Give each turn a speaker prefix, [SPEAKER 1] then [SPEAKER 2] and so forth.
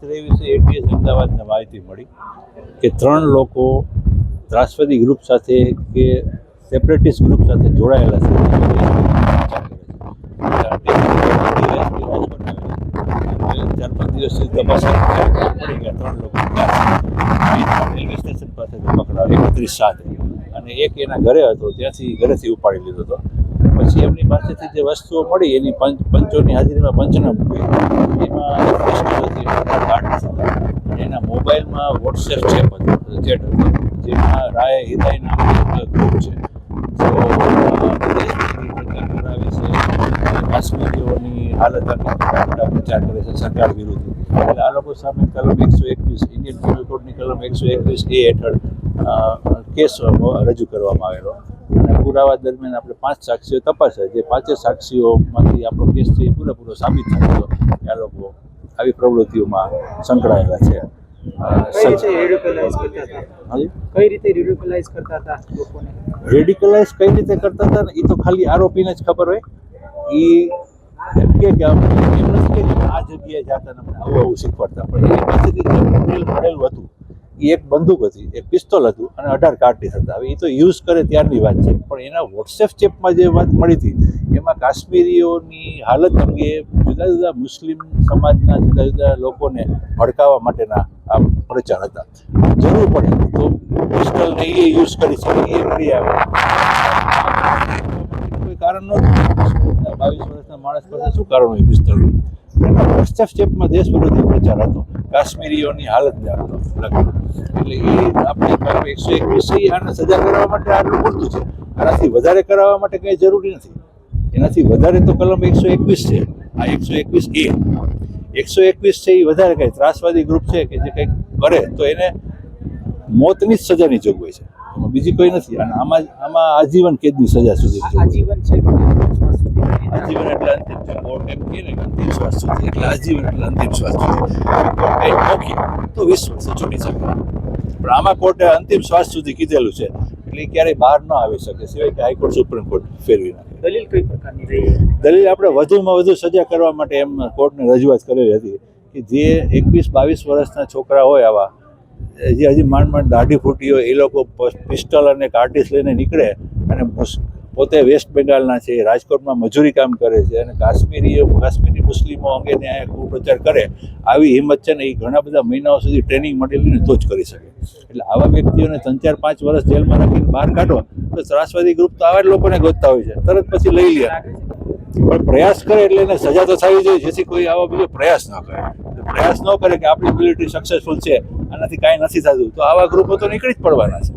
[SPEAKER 1] સાથે છે, એટીએસ અમદાવાદને માહિતી મળી કે ત્રણ લોકો ત્રાસવાદી ગ્રુપ સાથે કે સેપરેટિસ્ટ ગ્રુપ સાથે જોડાયેલા છે. ચાર પાંચ સાત અને એક એના ઘરે હતો, ત્યાંથી ઘરેથી ઉપાડી લીધો હતો. પછી એમની પાસેથી જે વસ્તુઓ મળી, એની પંચ, પંચોની હાજરીમાં પંચનામું એમાં પિસ્તોલ હતી એના મોબાઈલમાં વોટ્સએપ હતો ચેટ જેમાં રાય હિદાય નામનું ગ્રુપ છે. કાશ્મીરીઓની હાલત મોટા પ્રચાર કરે છે સરકાર વિરુદ્ધ. એટલે આ લોકો સામે કલમ એકસો એકવીસ ઇન્ડિયન પેનલ કોડની કલમ એકસો એકવીસ એ હેઠળ કેસ રજૂ કરવામાં આવેલો. અને પુરાવા દરમિયાન આપણે પાંચ સાક્ષીઓ તપાસ્યા. જે પાંચે સાક્ષીઓમાંથી આપણો કેસ છે એ પૂરેપૂરો સાબિત થયો એ આ લોકો આવી પ્રવૃત્તિઓમાં સંકળાયેલા છે.
[SPEAKER 2] કઈ રીતે રેડિકલાઇઝ કરતા હતા? કઈ રીતે રેડિકલાઇઝ કરતા હતા લોકોને?
[SPEAKER 1] કઈ રીતે કરતા હતા? એ તો ખાલી આરોપીને જ ખબર હોય. એ કે આ જગ્યાએ જાતા આવું આવું શીખવાડતા. પણ એ પાસેથી જે મટીરિયલ મળેલું હતું એ એક બંદૂક હતી, એક પિસ્તોલ હતું અને અઢાર કાર્ટીસ હતા. હવે એ તો યુઝ કરે ત્યારની વાત છે. પણ એના વોટ્સએપ ચેપમાં જે વાત મળી હતી, એમાં કાશ્મીરીઓની હાલત અંગે જુદા જુદા મુસ્લિમ સમાજના જુદા જુદા લોકોને ભડકાવવા માટેના આ પ્રચાર હતા. જરૂર પડે તો પિસ્તોલને એ યુઝ કરી શકે એ કરી આવે. કોઈ કારણ નહોતું. બાવીસ વર્ષના માણસ પાસે શું કારણ હોય પિસ્તોલ વોટ્સએપ ચેપમાં દેશ વિરોધી પ્રચાર હતો. કાશ્મીરીઓની હાલત એટલે એ આપણે એકસો છે આને સજા કરવા માટે આટલું પૂરતું છે. આનાથી વધારે કરાવવા માટે કંઈ જરૂરી નથી. એનાથી વધારે તો કલમ એકસો એકવીસ છે. આ એકસો એકવીસ એ. એકસો એકવીસ છે, એ વધારે કંઈ ત્રાસવાદી ગ્રુપ છે કે જે કંઈક કરે તો એને મોતની જ સજાની જોગવાઈ છે. એમાં બીજી કોઈ નથી. અને આમાં આમાં આજીવન કેદની સજા સુધી
[SPEAKER 2] આજીવન છે
[SPEAKER 1] આજીવન એટલે અંતિમ છે કોર્ટ એમ કહે ને અંતિમ શ્વાસ સુધી. એટલે આજીવન એટલે અંતિમ શ્વાસ સુધી. કોર્ટ તો વીસ વર્ષે છૂટી શકે. પણ આમાં કોર્ટે અંતિમ શ્વાસ સુધી કીધેલું છે. એટલે ક્યારેય બહાર ન આવી શકે. સિવાય કે હાઈકોર્ટ સુપ્રીમ કોર્ટ ફેરવી નાખે.
[SPEAKER 2] દલીલ કઈ પ્રકારની રહી?
[SPEAKER 1] દલીલ આપણે વધુમાં વધુ સજા કરવા માટે એમ કોર્ટને રજૂઆત કરેલી હતી કે જે એકવીસ બાવીસ વર્ષના છોકરા હોય આવા જે હજી માંડ માંડ દાઢી ફૂટી હોય, એ લોકો પિસ્ટલ અને કાર્ટિસ લઈને નીકળે અને પોતે વેસ્ટ બેંગાલના છે, રાજકોટમાં મજૂરી કામ કરે છે અને કાશ્મીરીઓ, કાશ્મીરી મુસ્લિમો અંગે ન્યાય કુપ્રચાર કરે, આવી હિંમત છે ને એ ઘણા બધા મહિનાઓ સુધી ટ્રેનિંગ મળેલીને તો જ કરી શકે. એટલે આવા વ્યક્તિઓને ત્રણ ચાર પાંચ વર્ષ જેલમાં રાખીને બહાર કાઢો, તો ત્રાસવાદી ગ્રુપ તો આવા જ લોકોને ગોતતા હોય છે. તરત પછી લઈ લે. પણ પ્રયાસ કરે એટલે એને સજા તો થવી જોઈએ, જેથી કોઈ આવા બીજો પ્રયાસ ન કરે. પ્રયાસ ન કરે કે આપણી મિલિટરી સક્સેસફુલ છે આનાથી કાંઈ નથી થતું. તો આવા ગ્રુપો તો નીકળી જ પડવાના છે.